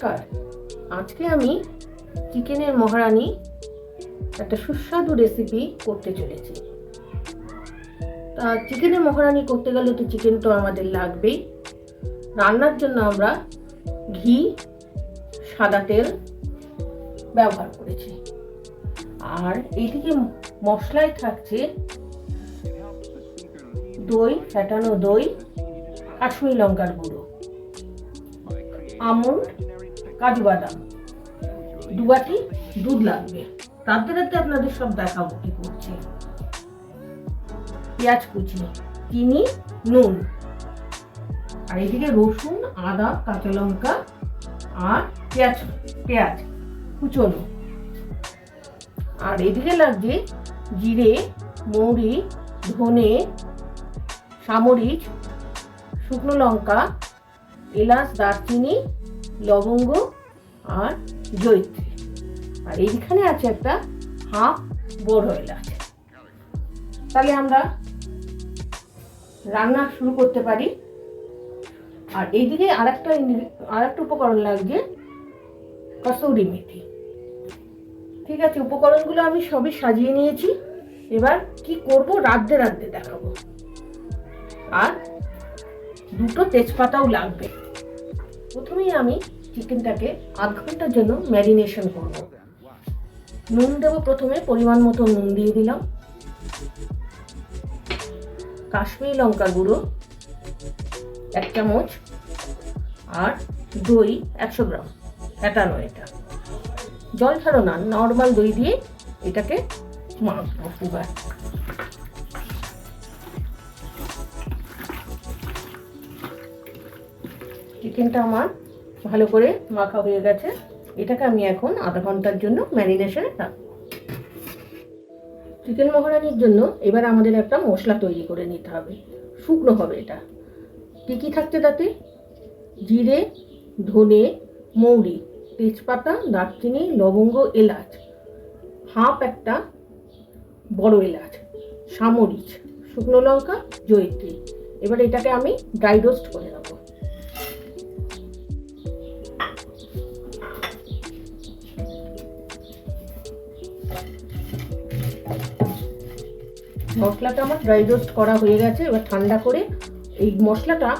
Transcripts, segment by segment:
নমস্কার। আজকে আমি চিকেনের মহারানি একটা সুস্বাদু রেসিপি করতে চলেছি। তা চিকেনের মহারানি করতে গেলে তো চিকেন তো আমাদের লাগবেই। রান্নার জন্য আমরা ঘি, সাদা তেল ব্যবহার করেছি। আর এইদিকে মশলায় থাকছে দই ফ্যাটানো দই, কাশ্মীর লঙ্কার গুঁড়ো, আমন্ড কাজু বাদাম। দুবাটি দুধ লাগবে। রাতে রাতে আপনাদের সব দেখাবো কি করছি। পেঁয়াজ কুচি, চিনি, নুন। আর এদিকে রসুন, আদা, কাঁচা লঙ্কা আর পেঁয়াজ পেঁয়াজ কুচনো। আর এদিকে লাগছে জিরে, মৌরি, ধনে সামরিচ শুকনো লঙ্কা, এলাচ, দারচিনি, লবঙ্গ আর জৈত্রী। আর এইখানে আছে একটা হাফ বড় এলাচ তাহলে আমরা রান্না শুরু করতে পারি। আর এইদিকে আরেকটা আর একটা উপকরণ লাগছে কসৌরি মেথি। ঠিক আছে, উপকরণগুলো আমি সবই সাজিয়ে নিয়েছি। এবার কি করব রাধতে রাধতে দেখাবো। আর দুটো তেজপাতাও লাগবে। প্রথমেই আমি চিকেনটাকে আধ ঘণ্টার জন্য ম্যারিনেশন করব। নুন দেবো প্রথমে, পরিমাণ মতো নুন দিয়ে দিলাম। কাশ্মীরি লঙ্কার গুঁড়ো, এক চামচ, আর দই একশো গ্রাম। ফ্যাটানো এটা। জল ছাড়ো না, নর্মাল দই দিয়ে এটাকে মাখবো চিকেনটা আমার ভালো করে মাখা হয়ে গেছে। এটাকে আমি এখন আধা ঘণ্টার জন্য ম্যারিনেশনে রাখব। চিকেন মহারানির জন্য এবার আমাদের একটা মশলা তৈরি করে নিতে হবে। শুকনো হবে এটা। কী কী থাকছে তাতে? জিরে, ধনে, মৌরি, তেজপাতা, দারচিনি, লবঙ্গ, এলাচ। হাফ একটা বড় এলাচ, সামরিচ, শুকনো লঙ্কা, জয়িত্রী। এবার এটাকে আমি ড্রাই রোস্ট করে মশলাটা আমার ড্রাই রোস্ট করা হয়ে গেছে, এবার ঠান্ডা করে এই মশলাটা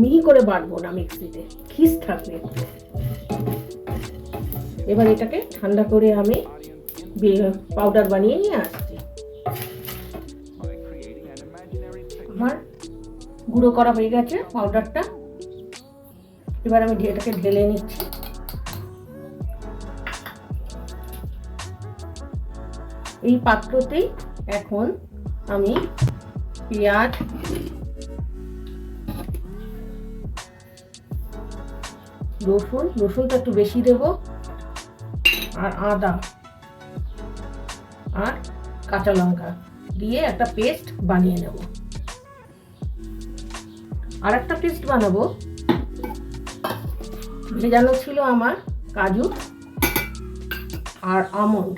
মিহি করে বাটবো না মিক্সিতে খিস থাকবে। এবার এটাকে ঠান্ডা করে আমি পাউডার বানিয়ে নিয়ে আসছি। আমার গুঁড়ো করা হয়ে গেছে পাউডারটা এবার আমি এটাকে ঢেলে নিচ্ছি। এই পাত্রতেই এখন আমি পেঁয়াজ রসুন, রসুনটা একটু বেশি দেব, আর আদা, আর কাঁচা লঙ্কা দিয়ে একটা পেস্ট বানিয়ে নেব। আর একটা পেস্ট বানাবো। ভেজানো ছিল আমার কাজু আর আমন্ড।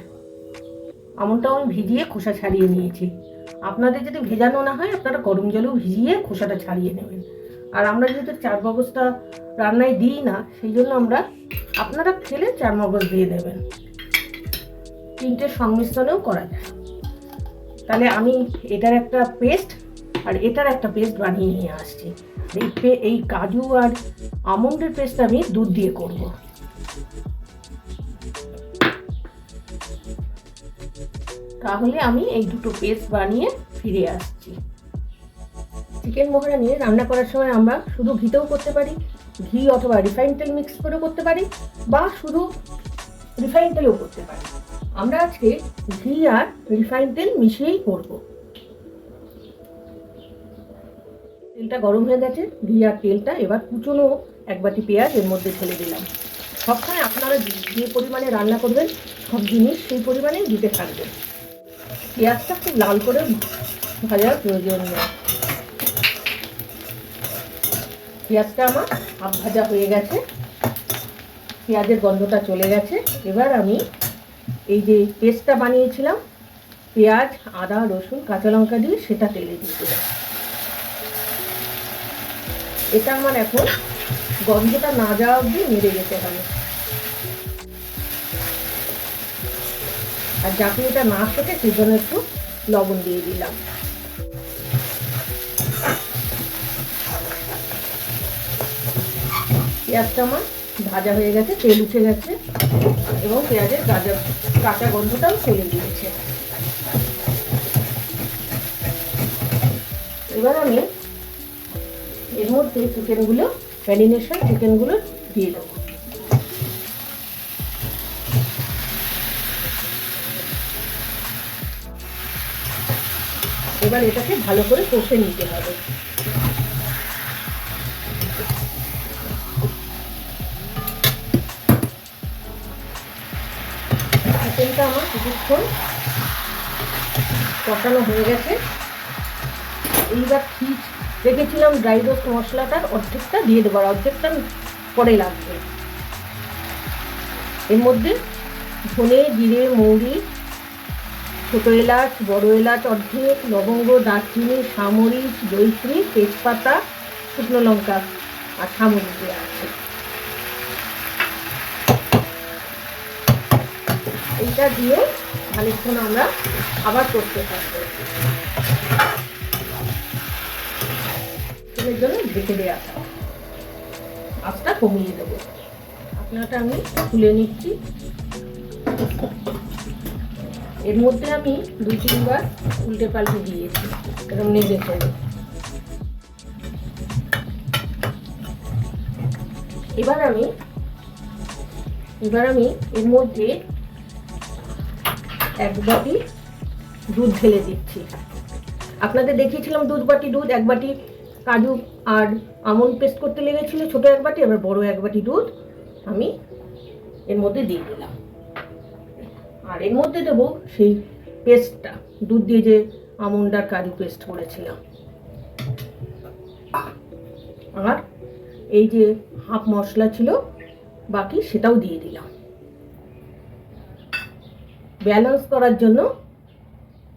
আমনটাও আমি ভিজিয়ে খোসা ছাড়িয়ে নিয়েছি। আপনাদের যদি ভেজানো না হয়, আপনারা গরম জলেও ভিজিয়ে খোসাটা ছাড়িয়ে নেবেন। আর আমরা যেহেতু চার মগজটা রান্নায় দিই না, সেই জন্য আমরা আপনারা খেলে চার মগজ দিয়ে দেবেন। তিনটের সংমিশ্রণেও করা যায়। তাহলে আমি এটার একটা পেস্ট আর এটার একটা পেস্ট বানিয়ে নিয়ে আসছি। এই এই কাজু আর আমন্ডের পেস্ট আমি দুধ দিয়ে করব। তাহলে আমি এই দুটো পেস্ট বানিয়ে ফিরে আসছি। চিকেন মোহরা নিয়ে রান্না করার সময় আমরা শুধু ঘিতেও করতে পারি, ঘি অথবা রিফাইন তেল মিক্স করেও করতে পারি, বা শুধু রিফাইন তেলেও করতে পারি। আমরা আজকে ঘি আর রিফাইন তেল মিশিয়েই করব। তেলটা গরম হয়ে গেছে, ঘি আর তেলটা এবার কুচনো এক বাটি পেঁয়াজ এর মধ্যে ঢেলে দিলাম। সবসময় আপনারা যে পরিমাণে রান্না করবেন, সব জিনিস সেই পরিমাণেই দিতে থাকবেন। পেঁয়াজটা খুব লাল করে ভাজার প্রয়োজন নেই। পেঁয়াজটা আমার হাফ ভাজা হয়ে গেছে। পেঁয়াজের গন্ধটা চলে গেছে। এবার আমি এই যে পেস্টটা বানিয়েছিলাম, পেঁয়াজ, আদা, রসুন, কাঁচা লঙ্কা দিয়ে সেটা তেলে দিলাম এটা আমার এখন গন্ধটা না যাওয়া অবধি নেড়ে যেতে হবে। আর যাতে এটা না সেই জন্য একটু লবণ দিয়ে দিলাম। পেঁয়াজটা আমার ভাজা হয়ে গেছে, তেল উঠে গেছে, এবং পেঁয়াজের গাজা, কাঁচা গন্ধটাও চলে গিয়েছে এবার আমি এর মধ্যে চিকেনগুলো ম্যারিনেশন চিকেনগুলো দিয়ে দেবো। এবার এটাকে ভালো করে কষে নিতে হবে। চিকেনটা আমার কিছুক্ষণ কষানো হয়ে গেছে। এইবার ঠিক রেখেছিলাম ড্রাই রোস্ট মশলাটার অর্ধেকটা দিয়ে দেবো অর্ধেকটা পরে লাগবে এর মধ্যে ধনে, জিরে, মৌরি ছোটো এলাচ, বড় এলাচ অর্ধেক, লবঙ্গ, দারচিনি সামরিচ জৈত্রী তেজপাতা, শুকনো লঙ্কা আর সামরিচ দেওয়া আছে। এইটা দিয়ে খানিকক্ষণ আমরা আবার করতে থাকব। এর জন্য ঢেকে দেওয়া থাক কমিয়ে দেবো। আপনারটা আমি তুলে নিচ্ছি। এর মধ্যে আমি দুই তিনবার উল্টে পাল্টে দিয়েছি, এরকম নেড়ে করে এবার আমি এবার আমি এর মধ্যে এক বাটি দুধ ঢেলে দিচ্ছি। আপনাদের দেখিয়েছিলাম দুধ বাটি, দুধ এক বাটি কাজু আর আমন্ড পেস্ট করতে লেগেছিল ছোট এক বাটি, এবার বড় এক বাটি দুধ আমি এর মধ্যে দিয়ে দিলাম। আর এর মধ্যে দেবো সেই পেস্টটা দুধ দিয়ে যে আমন্ড আর কাজু পেস্ট করেছিলাম। আর এই যে হাফ মশলা ছিল, বাকি সেটাও দিয়ে দিলাম। ব্যালেন্স করার জন্য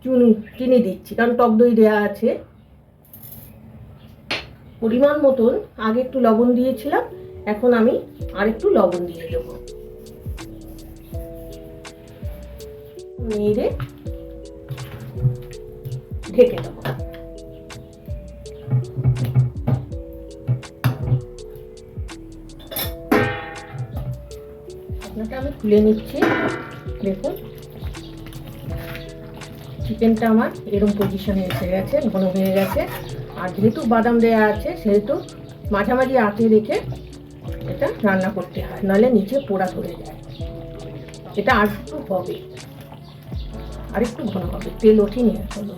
চুনি চিনি দিচ্ছি, কারণ টক দই দেওয়া আছে। পরিমাণ মতন, আগে একটু লবণ দিয়েছিলাম, এখন আমি আর একটু লবণ দিয়ে দেবো। নেড়ে ঢেকে দেবো। আমি খুলে নিচ্ছি। দেখুন। চিকেনটা আমার এরকম পজিশনে এসে গেছে, ঘন হয়ে গেছে। আর যেহেতু বাদাম দেওয়া আছে, সেহেতু মাঝামাঝি আঁচে রেখে এটা রান্না করতে হয়, নাহলে নিচে পোড়া ধরে যায়। এটা আর হবে। আর একটু ঘন হবে। তেল ওঠেনি এখনও।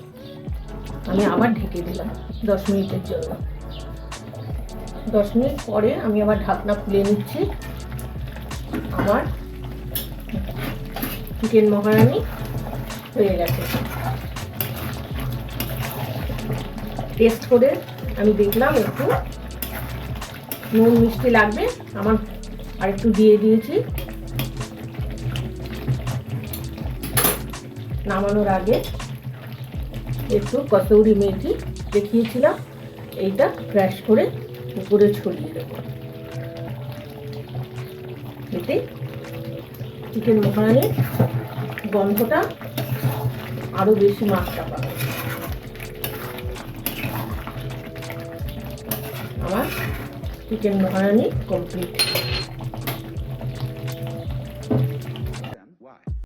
আমি আবার ঢেকে দিলাম দশ মিনিটের জন্য। দশ মিনিট পরে আমি আবার ঢাকনা খুলে নিচ্ছি। আমার চিকেন মহারানি হয়ে গেছে। টেস্ট করে আমি দেখলাম একটু। নুন মিষ্টি লাগবে। আমার আর একটু দিয়ে দিয়েছি। নামানোর আগে একটু কসৌরি মেথি দেখিয়েছিলাম, এইটা ক্র্যাশ করে উপরে ছড়িয়ে দেবো। এতে চিকেন মহারানির গন্ধটা আরও বেশি মাত্রা পাবে। আমার চিকেন মহারানি কমপ্লিট